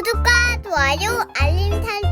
구독과 좋아요, 알림 설정.